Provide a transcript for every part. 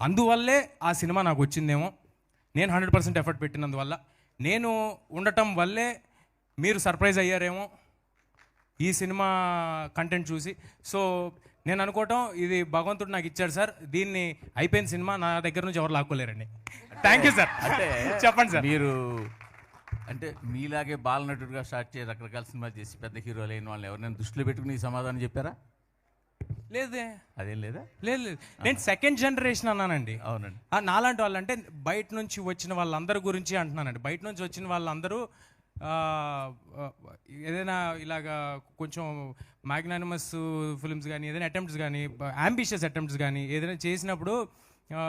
అందువల్లే ఆ సినిమా నాకు వచ్చిందేమో. నేను హండ్రెడ్ పర్సెంట్ ఎఫర్ట్ పెట్టినందువల్ల. నేను ఉండటం వల్లే మీరు సర్ప్రైజ్ అయ్యారేమో ఈ సినిమా కంటెంట్ చూసి. సో నేను అనుకోవటం ఇది భగవంతుడు నాకు ఇచ్చాడు సార్. దీన్ని అయిపోయిన సినిమా నా దగ్గర నుంచి ఎవరు లాక్కోలేరండి. థ్యాంక్ యూ సార్ అంటే చెప్పండి సార్ మీరు అంటే మీలాగే బాలనటుడిగా స్టార్ట్ చేసి రకరకాల సినిమాలు చేసి పెద్ద హీరోలు అయిన వాళ్ళు ఎవరైనా దృష్టిలో పెట్టుకుని సమాధానం చెప్పారా? లేదే? అదేం లేదా? లేదు లేదు. నేను సెకండ్ జనరేషన్ అన్నానండి. అవునండి. ఆ, నాలాంటి వాళ్ళు అంటే బయట నుంచి వచ్చిన వాళ్ళందరి గురించి అంటున్నానండి. బయట నుంచి వచ్చిన వాళ్ళందరూ ఏదైనా ఇలాగా కొంచెం మ్యాగ్నానిమస్ ఫిల్మ్స్ కానీ ఏదైనా అటెంప్ట్స్ కానీ అంబిషియస్ అటెంప్ట్స్ కానీ ఏదైనా చేసినప్పుడు ఆ,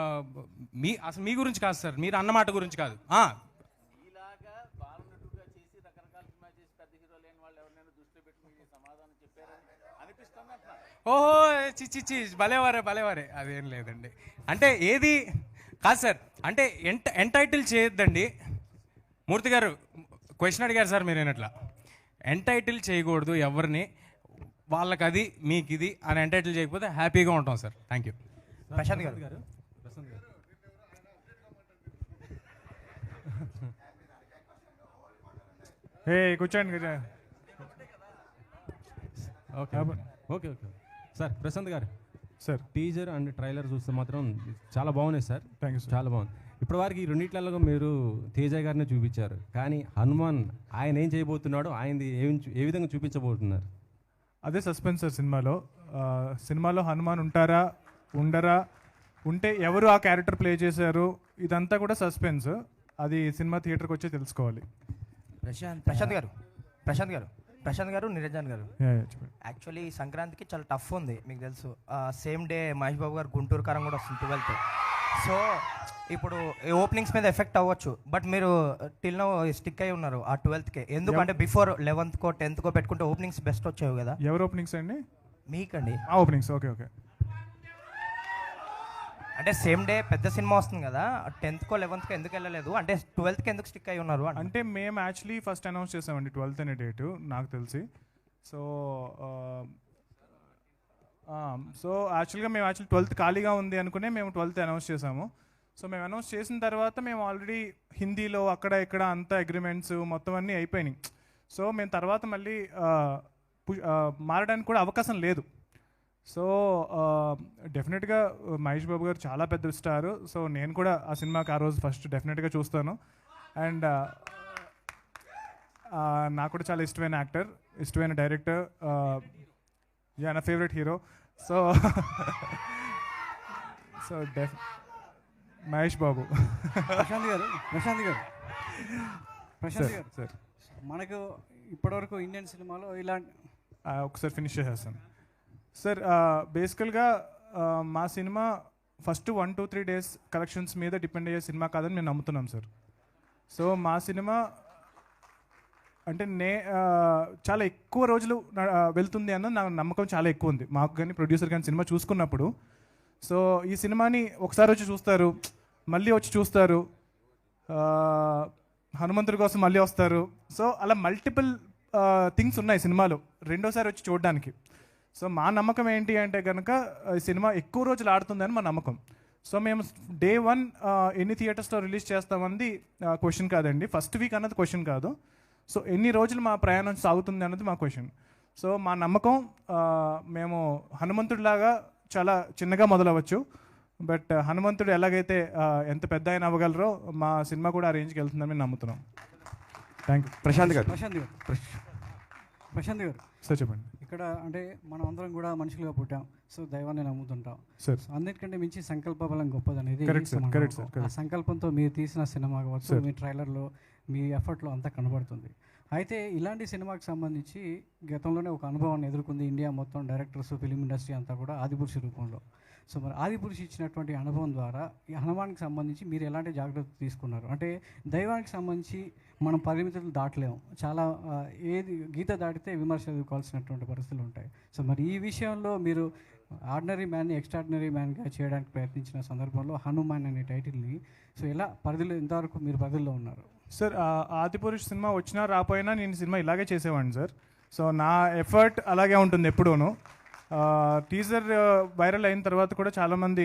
మీ అసలు మీ గురించి కాదు సార్. మీరు అన్నమాట గురించి కాదు. ఓహో! చి చి చి భలేవారే భలేవారే. అదేం లేదండి. అంటే ఏది కాదు సార్ అంటే ఎంట ఎంటైటిల్ చేయొద్దండి. మూర్తి గారు క్వశ్చన్ అడిగారు సార్ మీరు అట్లా ఎంటైటిల్ చేయకూడదు ఎవరిని వాళ్ళకి అది మీకు ఇది అని ఎంటైటిల్ చేయకపోతే హ్యాపీగా ఉంటాం సార్. థ్యాంక్ యూ ప్రశాంత్ గారు. ఏ కూర్చోండి కూర్చోండి. Okay. Okay okay. Sir Prashanth గారు. సార్. టీజర్ అండ్ ట్రైలర్ చూస్తే మాత్రం చాలా బాగున్నాయి సార్. థ్యాంక్ యూ సార్ చాలా బాగుంది. ఇప్పటి వరకు ఈ రెండిట్లలో మీరు తేజ గారిని చూపించారు. కానీ హనుమాన్ ఆయన ఏం చేయబోతున్నాడో ఆయనది ఏం చూ- ఏ విధంగా చూపించబోతున్నారు? అదే సస్పెన్స్ సార్ సినిమాలో. సినిమాలో హనుమాన్ ఉంటారా ఉండరా ఉంటే ఎవరు ఆ క్యారెక్టర్ ప్లే చేశారు ఇదంతా కూడా సస్పెన్స్. అది సినిమా థియేటర్కి వచ్చి తెలుసుకోవాలి. ప్రశాంత్ ప్రశాంత్ గారు ప్రశాంత్ గారు. ప్రశాంత్ గారు నిరంజన్ గారు. యాక్చువల్లీ సంక్రాంతికి చాలా టఫ్ ఉంది మీకు తెలుసు. సేమ్ డే మహేష్ బాబు గారు గుంటూరు కారం కూడా వస్తుంది ట్వెల్త్ సో ఇప్పుడు ఓపెనింగ్స్ మీద ఎఫెక్ట్ అవ్వచ్చు బట్ మీరు టిల్ నో స్టిక్ అయి ఉన్నారు ఆ ట్వెల్త్కే ఎందుకంటే బిఫోర్ లెవెన్త్కో టెన్త్కో పెట్టుకుంటే ఓపెనింగ్స్ బెస్ట్ వచ్చేవి కదా. ఎవరు ఓపెనింగ్స్ అండి? మీకండి. Openings okay okay. అంటే సేమ్ డే పెద్ద సినిమా వస్తుంది కదా టెన్త్కో లెవెన్త్కో ఎందుకు వెళ్ళలేదు? అంటే ట్వెల్త్కి ఎందుకు స్టిక్ అయి ఉన్నారు అంటే అంటే మేము యాక్చువల్లీ ఫస్ట్ అనౌన్స్ చేసామండి ట్వెల్త్ అనే డేట్ నాకు తెలిసి. సో సో యాక్చువల్గా మేము యాక్చువల్ ట్వెల్త్ ఖాళీగా ఉంది అనుకునే మేము ట్వెల్త్ అనౌన్స్ చేసాము. సో మేము అనౌన్స్ చేసిన తర్వాత మేము ఆల్రెడీ హిందీలో అక్కడ ఇక్కడ అంతా అగ్రిమెంట్స్ మొత్తం అన్నీ అయిపోయినాయి. సో మేము తర్వాత మళ్ళీ పు- మారడానికి కూడా అవకాశం లేదు. సో డెఫినెట్గా మహేష్ బాబు గారు చాలా పెద్ద స్టార్. సో నేను కూడా ఆ సినిమాకి ఆ రోజు ఫస్ట్ డెఫినెట్గా చూస్తాను. అండ్ నాకు కూడా చాలా ఇష్టమైన యాక్టర్ ఇష్టమైన డైరెక్టర్ యా నా favourite hero. So so def Mahesh Babu. Prashanth గారు ప్రశాంత్ గారు. ప్రశాంత్ గారు. సార్. మనకు ఇప్పటివరకు ఇండియన్ సినిమాలో ఇలాంటి ఒకసారి ఫినిష్ చేసేస్తాను. సార్ బేసికల్గా మా cinema first one two three days collections మీద డిపెండ్ అయ్యే సినిమా కాదని మేము నమ్ముతున్నాం సార్. సో మా సినిమా అంటే నే చాలా ఎక్కువ రోజులు వెళ్తుంది అన్న నా నమ్మకం చాలా ఎక్కువ ఉంది. మాకు కానీ ప్రొడ్యూసర్ కానీ సినిమా చూసుకున్నప్పుడు. సో ఈ సినిమాని ఒకసారి వచ్చి చూస్తారు మళ్ళీ వచ్చి చూస్తారు హనుమంతుడి కోసం మళ్ళీ వస్తారు. సో అలా మల్టిపుల్ థింగ్స్ ఉన్నాయి సినిమాలో. రెండోసారి వచ్చి చూడడానికి. సో మా నమ్మకం ఏంటి అంటే కనుక ఈ సినిమా ఎక్కువ రోజులు ఆడుతుందని మా నమ్మకం. సో మేము డే వన్ ఎన్ని థియేటర్స్లో రిలీజ్ చేస్తామన్నది క్వశ్చన్ కాదండి. ఫస్ట్ వీక్ అన్నది క్వశ్చన్ కాదు. సో ఎన్ని రోజులు మా ప్రయాణం సాగుతుంది అన్నది మా క్వశ్చన్. సో మా నమ్మకం మేము హనుమంతుడిలాగా చాలా చిన్నగా మొదలవచ్చు. బట్ హనుమంతుడు ఎలాగైతే ఎంత పెద్ద ఆయన అవ్వగలరో మా సినిమా కూడా ఆ రేంజ్కి వెళ్తుందని మేము నమ్ముతున్నాం. థ్యాంక్ యూ ప్రశాంత్ గారు. ప్రశాంత్ గారు. ప్రశాంత్ గారు సార్ చెప్పండి. ఇక్కడ అంటే మనం అందరం కూడా మనుషులుగా పుట్టాం సో దైవాన్ని నమ్ముతుంటాం. సార్. సో అన్నిటికంటే మించి సంకల్ప బలం గొప్పది అనేది. ఆ. సంకల్పంతో మీరు తీసిన సినిమా కావచ్చు. మీ ట్రైలర్లో మీ ఎఫర్ట్లో అంతా కనబడుతుంది. అయితే ఇలాంటి సినిమాకి సంబంధించి గతంలోనే ఒక అనుభవాన్ని ఎదుర్కొంది ఇండియా మొత్తం డైరెక్టర్స్ ఫిలిం ఇండస్ట్రీ అంతా కూడా ఆదిపురుషి రూపంలో. సో మరి ఆదిపురుషి ఇచ్చినటువంటి అనుభవం ద్వారా ఈ హనుమాన్కి సంబంధించి మీరు ఎలాంటి జాగ్రత్తలు తీసుకున్నారు? అంటే దైవానికి సంబంధించి మనం పరిమితులు దాటలేము. చాలా ఏది గీత దాటితే విమర్శ ఎదుర్కోవాల్సినటువంటి పరిస్థితులు ఉంటాయి. సో మరి ఈ విషయంలో మీరు ఆర్డినరీ మ్యాన్ని ఎక్స్ట్రాడినరీ మ్యాన్గా చేయడానికి ప్రయత్నించిన సందర్భంలో హనుమాన్ అనే టైటిల్ని సో ఎలా పరిధిలో ఇంతవరకు మీరు పరిధిలో ఉన్నారు? సార్ ఆదిపురుష్ సినిమా వచ్చినా రాపోయినా నేను సినిమా ఇలాగే చేసేవాడిని సార్. సో నా ఎఫర్ట్ అలాగే ఉంటుంది ఎప్పుడూను. టీజర్ వైరల్ అయిన తర్వాత కూడా చాలామంది